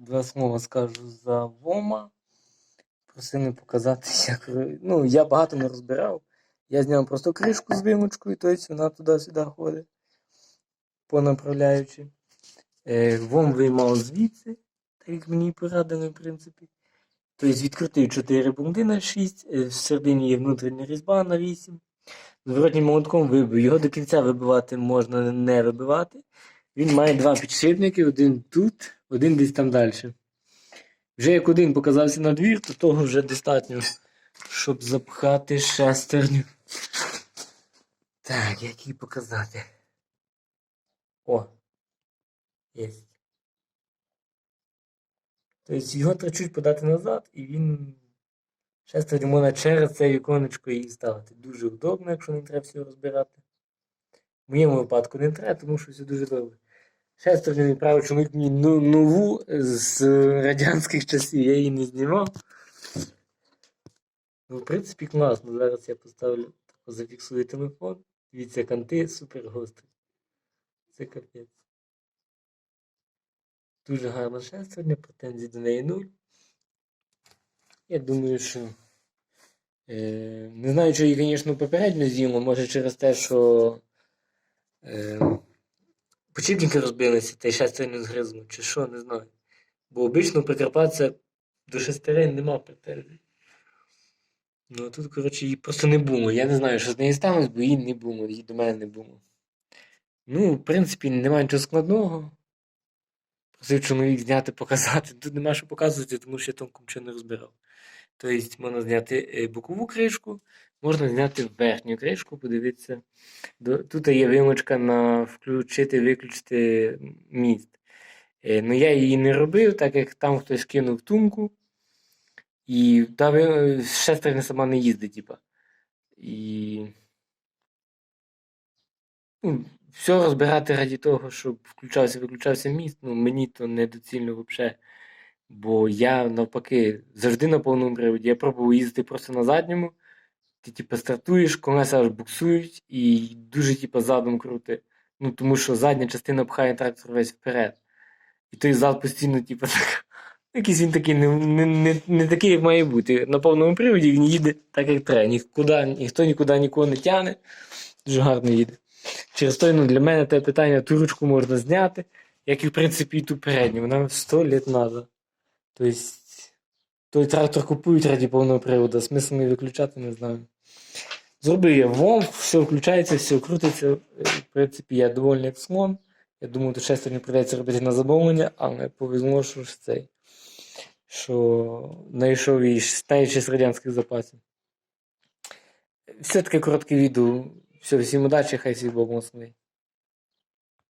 два слова скажу за Вома. Просив не показати, як. Ну, я багато не розбирав. Я зняв просто кришку з вимочкою, тобто вона туди-сюди ходить. По направляючи. Е, Вом виймав звідси, так як мені порадили, в принципі. Тобто відкрутив 4 бунди на 6, е, всередині є внутрішня різьба на 8. Зворотнім молотком вибив. Його до кінця вибивати можна не вибивати. Він має два підшипники, один тут, один десь там далі. Вже як один показався на двір, то того вже достатньо, щоб запхати шестерню. Так, як її показати? О. Є. Тобто його треба чуть подати назад, і він шестерню можна через це віконечко її ставити. Дуже удобно, якщо не треба все розбирати. В моєму випадку не треба, тому що все дуже добре. Шестерню відправив чоловік мені ну- нову з радянських часів, я її не знімав. Ну, в принципі, класно. Зараз я поставлю, зафіксую телефон. Дивіться, канти супер гострі. Це капець. Дуже гарна шестерня, претензій до неї нуль. Я думаю, що. Е, не знаю, чи її, звісно, попередньо з'їмо, може через те, що. Е, Почіпники розбилися, та й шестерню згризну, чи що, не знаю. Бо обично Прикарпаття до шестерень нема претензій. Ну а тут, коротше, її просто не було. Я не знаю, що з нею сталося, бо її не було, її до мене не було. Ну, в принципі, немає нічого складного. Просив чоловік зняти, показати. Тут нема що показувати, тому що я толком нічого не розбирав. Тобто можна зняти е, бокову кришку, можна зняти верхню кришку, подивитися. Тут є вимочка на включити, виключити міст. Е, Ну, я її не робив, так як там хтось кинув тумку. І та шестерня сама не їздить, типа. І. Ну, все розбирати раді того, щоб включався, виключався міст, ну мені то недоцільно взагалі. Бо я навпаки завжди на повному приводі. Я пробував їздити просто на задньому. Ти, типу, стартуєш, колеса аж буксують і дуже, типу, задом крути. Ну, тому що задня частина пхає трактор весь вперед. І той зад постійно, типу, так. Якийсь він такий не, не, не, не такий, як має бути. На повному приводі він їде так, як треба. Нікуди, ніхто нікуди нікого не тягне. Дуже гарно їде. Через то, ну, для мене те питання, ту ручку можна зняти, як і в принципі і ту передню. Вона 100 літ треба. Тобто, той трактор купують раді повного приводу, смисл не виключати, не знаю. Зробив я ВОМ, все включається, все крутиться. Е, В принципі, я довольний як слон. Я думаю, то шестерню прийдеться робити на замовлення, але повезло, що ж цей. Що знайшов її з радянських запасів. Все таке коротке відео. Все, всім удачі, хай свій Бог благословить.